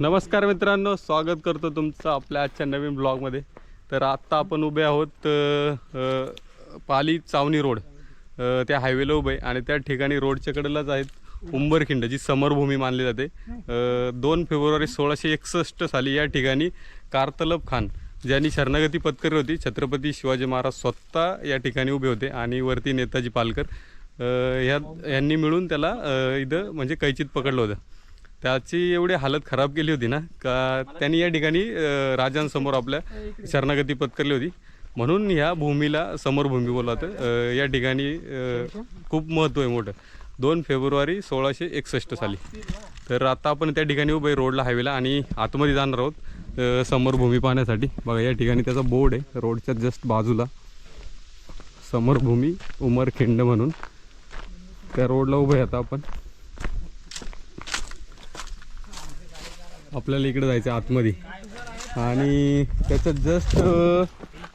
नमस्कार मित्रांनो स्वागत करतो तुमचं आपल्या आजच्या नवीन ब्लॉगमध्ये. तर आत्ता आपण उभे आहोत पाली चावणी रोड त्या हायवेला उभे आणि त्या ठिकाणी रोडच्याकडेलाच आहेत उंबरखिंड जी समरभूमी मानली जाते. दोन फेब्रुवारी सोळाशे एकसष्ट साली या ठिकाणी कारतलब खान ज्यांनी शरणागती पत्करली होती छत्रपती शिवाजी महाराज स्वतः या ठिकाणी उभे होते आणि वरती नेताजी पालकर ह्या यांनी मिळून त्याला इथं म्हणजे कैचित पकडलं होतं. त्याची एवढी हालत खराब केली होती ना का त्यांनी या ठिकाणी राजांसमोर आपल्या शरणागती पत्करली होती. म्हणून ह्या भूमीला समरभूमी बोलत या ठिकाणी खूप महत्त्व आहे मोठं. दोन फेब्रुवारी सोळाशे एकसष्ट साली. तर आता आपण त्या ठिकाणी उभे आहे रोडला हायवेला आणि आतमध्ये जाणार आहोत समरभूमी पाहण्यासाठी. बघा या ठिकाणी त्याचा बोर्ड आहे रोडच्या जस्ट बाजूला. समरभूमी उमरखिंड म्हणून. त्या रोडला उभं आहे आता आपण. आपल्याला इकडे जायचं आतमध्ये. आणि त्याचं जस्ट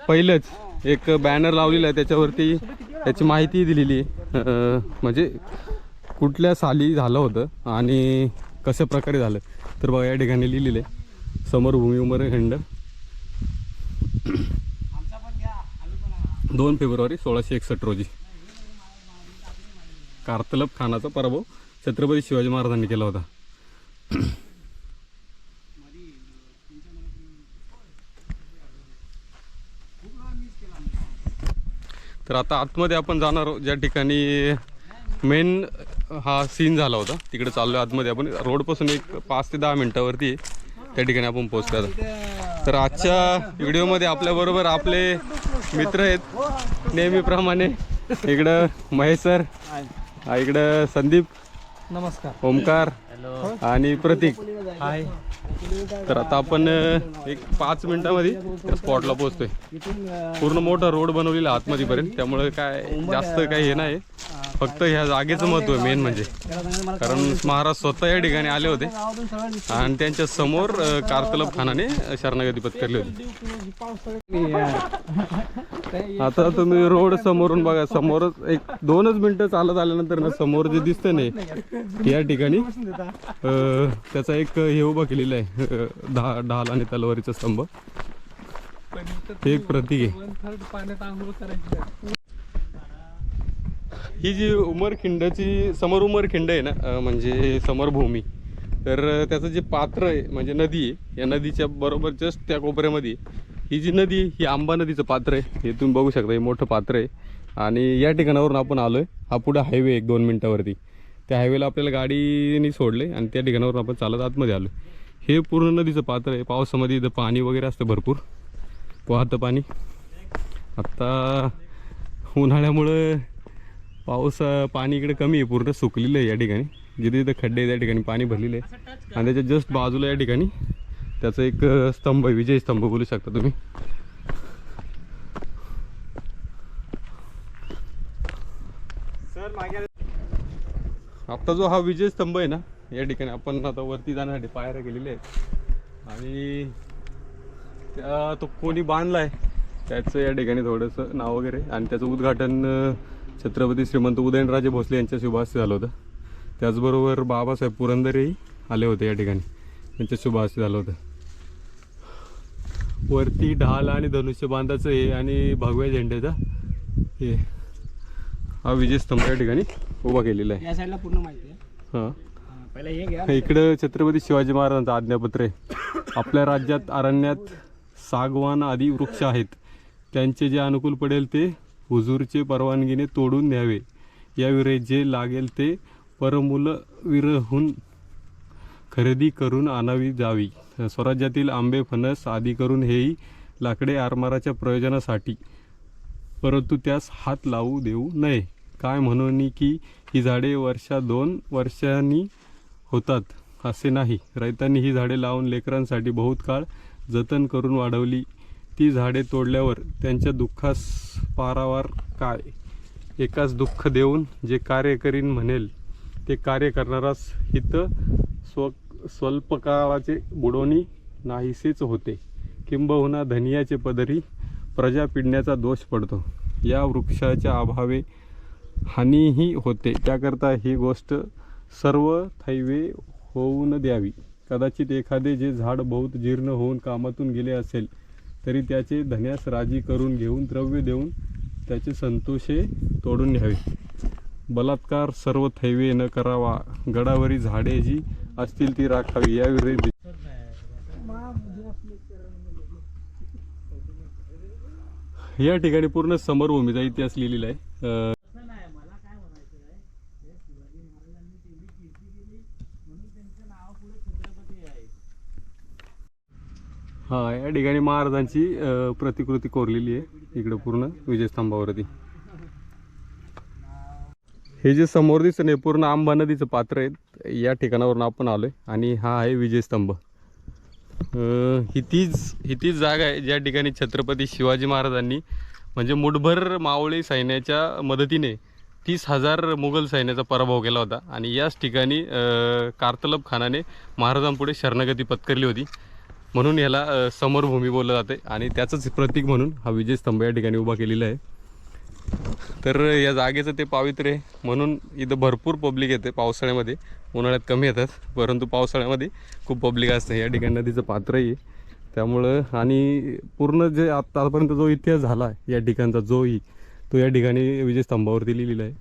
पहिलंच एक बॅनर लावलेला आहे त्याच्यावरती. त्याची माहिती दिलेली आहे. म्हणजे कुठल्या साली झालं होतं आणि कशा प्रकारे झालं. तर बघा या ठिकाणी लिहिलेलं आहे समरभूमी उमरखंड दोन फेब्रुवारी सोळाशे एकसष्ट रोजी. कारतलब खानाचा पराभव छत्रपती शिवाजी महाराजांनी केला होता. तर आता आतमध्ये आपण जाणार आहोत ज्या ठिकाणी मेन हा सीन झाला होता. तिकडे चाललो आतमध्ये आपण. रोडपासून एक पाच ते दहा मिनटावरती त्या ठिकाणी आपण पोहोचतो तर आजच्या व्हिडिओमध्ये आपल्याबरोबर आपले मित्र आहेत. नेहमीप्रमाणे इकडं महेश सर इकडं संदीप. नमस्कार. ओमकार आणि प्रतीक. हाय तर आता आपण एक पाच मिनिटामध्ये त्या स्पॉटला पोहोचतोय. पूर्ण मोठा रोड बनवलेला आतमध्येपर्यंत त्यामुळे काय जास्त काही हे नाही फक्त ह्या जागेचं महत्त्व आहे मेन म्हणजे. कारण महाराज स्वतः या ठिकाणी आले होते. आणि त्यांच्यासमोर कारतलब खानाने शरणागती पत्करली होती. आता तुम्ही रोड समोरून बघा समोरच एक दोनच मिनिटं चालत आल्यानंतर ना समोर जे दिसतंय ना या ठिकाणी त्याचा एक हे उभा केलेला आहे अ, ढा ढाल आणि तलवारीचा स्तंभ. एक प्रतीक आहे. ही जी उमरखिंडची समर उमरखिंड आहे ना म्हणजे समरभूमी तर त्याचं जे पात्र आहे म्हणजे नदी आहे या नदीच्या बरोबर जस्ट त्या कोपऱ्यामध्ये ही जी नदी आहे, ही आंबा नदीचं पात्र आहे. हे तुम्ही बघू शकता हे मोठं पात्र आहे. आणि या ठिकाणावरून आपण आलो आहे हा पुढे हायवे एक दोन मिनटावरती. त्या हायवेला आपल्याला गाडीने सोडले आणि त्या ठिकाणावरून आपण चालत आतमध्ये आलो हे पूर्ण नदीचं पात्र आहे. पावसामध्ये इथं पाणी वगैरे असतं भरपूर. वाहतं पाणी. आत्ता उन्हाळ्यामुळं पाऊस पाणी इकडे कमी आहे पूर्ण सुकलेलं आहे या ठिकाणी. जिथे जिथे खड्डे त्या ठिकाणी पाणी भरलेलं आहे. आणि त्याच्या जस्ट बाजूला या ठिकाणी त्याचं एक स्तंभ आहे विजय स्तंभ बोलू शकता तुम्ही. आता जो हा विजय स्तंभ आहे ना या ठिकाणी आपण आता वरती जाण्यासाठी पायऱ्या गेलेल्या आहेत. आणि त्या तो कोणी आहे त्याचं या ठिकाणी थोडंसं नाव वगैरे. आणि त्याचं उद्घाटन छत्रपती श्रीमंत उदयनराजे भोसले यांच्या शुभास्ती झालं होतं. त्याचबरोबर बाबासाहेब पुरंदरेही आले होते या ठिकाणी. त्यांच्या शुभास्ती झालं होतं. वरती ढाल आणि धनुष्य बांधाचं हे आणि भगव्या झेंड्याचा हे हा विजयस्तंभ या ठिकाणी उभा केलेला आहे. या साईडला पूर्ण माहिती आहे. हां. इकडं छत्रपती शिवाजी महाराजांचं आज्ञापत्र आहे. आपल्या राज्यात अरण्यात सागवान आदी वृक्ष आहेत. त्यांचे जे अनुकूल पडेल ते हुजूरचे परवानगीने तोडून न्यावे याविरे जे लागेल ते परमुल विरहून खरेदी करून आणावी जावी. स्वराज्यातील आंबे फणस आदी करून हेही लाकडे आरमाराच्या प्रयोजनासाठी. परंतु त्यास हात लावू देऊ नये. काय म्हणून की ही झाडे वर्षा दोन वर्षांनी होतात असे नाही. रायतांनी ही झाडे लावून लेकरांसाठी बहुत काळ जतन करून वाढवली. ती झाडे तोडल्यावर त्यांच्या दुःखास पारावार काय? एकाच दुःख देऊन जे कार्य करीन म्हणेल ते कार्य करणारास हित स्व स्वल्पकाळाचे बुडवणी नाहीसेच होते. किंबहुना धनियाचे पदरी प्रजा पिडण्याचा दोष पडतो. या वृक्षाच्या अभावे हानीही होते. त्याकरता ही गोष्ट सर्व थैवे होऊन द्यावी. कदाचित एखादे जे झाड बहुत जीर्ण होऊन कामातून गेले असेल तरी त्याचे धन्यास राजी करून घेऊन द्रव्य देऊन त्याचे संतोषे तोडून घ्यावे बलात्कार सर्व थैवे न करावा. गडावरी झाडे जी असतील ती राखावी. या विरुद्ध या ठिकाणी पूर्ण समरभूमीचा इतिहास लिहिलेला आहे. हा या ठिकाणी महाराजांची प्रतिकृती कोरलेली आहे. इकडं पूर्ण विजयस्तंभावरती. हे जे समोर दिसतं ना पूर्ण आंबा नदीचं पात्र आहे या ठिकाणावरून आपण आलोय आणि हा आहे विजयस्तंभ. ही तीच ही तीच जागा आहे ज्या ठिकाणी छत्रपती शिवाजी महाराजांनी म्हणजे मुठभर मावळी सैन्याच्या मदतीने तीस हजार मुघल सैन्याचा पराभव केला होता. आणि याच ठिकाणी कार्तलब खानाने महाराजांपुढे शरणागती पत्करली होती. म्हणून याला समर भूमी बोललं जाते. आणि त्याचंच प्रतीक म्हणून हा विजयस्तंभ या ठिकाणी उभा केलेला आहे. तर या जागेचं ते पावित्र्य आहे. म्हणून इथं भरपूर पब्लिक येते पावसाळ्यामध्ये. उन्हाळ्यात कमी येतात. परंतु पावसाळ्यामध्ये खूप पब्लिक असते. या ठिकाणी नदीचं पात्रही आहे. त्यामुळं आणि पूर्ण जे आत्तापर्यंत जो इतिहास झाला आहे या ठिकाणचा जोही तो या ठिकाणी विजयस्तंभावरती लिहिलेला आहे.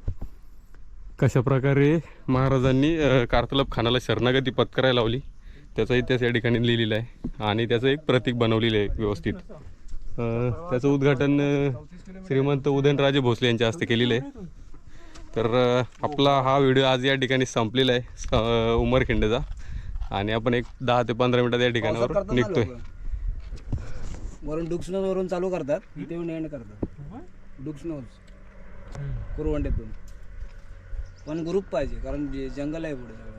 कशा प्रकारे महाराजांनी कार्तलब खानाला शरणागती पत्करायला लावली त्याचा इतिहास या ठिकाणी लिहिलेला आहे. आणि त्याचं एक प्रतीक बनवलेलं आहे व्यवस्थित. अ, त्याचं उद्घाटन श्रीमंत उदयनराजे भोसले यांच्या हस्ते केलेलं आहे. तर आपला हा व्हिडिओ आज या ठिकाणी संपलेला आहे. उमरखिंडचा आणि आपण एक दहा ते पंधरा मिनिटात या ठिकाणावर निघतोय. वरून डुक्सनोज वरून चालू करतात इथे येऊन एंड करतात. डुक्सनोज कुरवंड्यातून पण ग्रुप पाहिजे कारण जे जंगल आहे पुढे सगळं.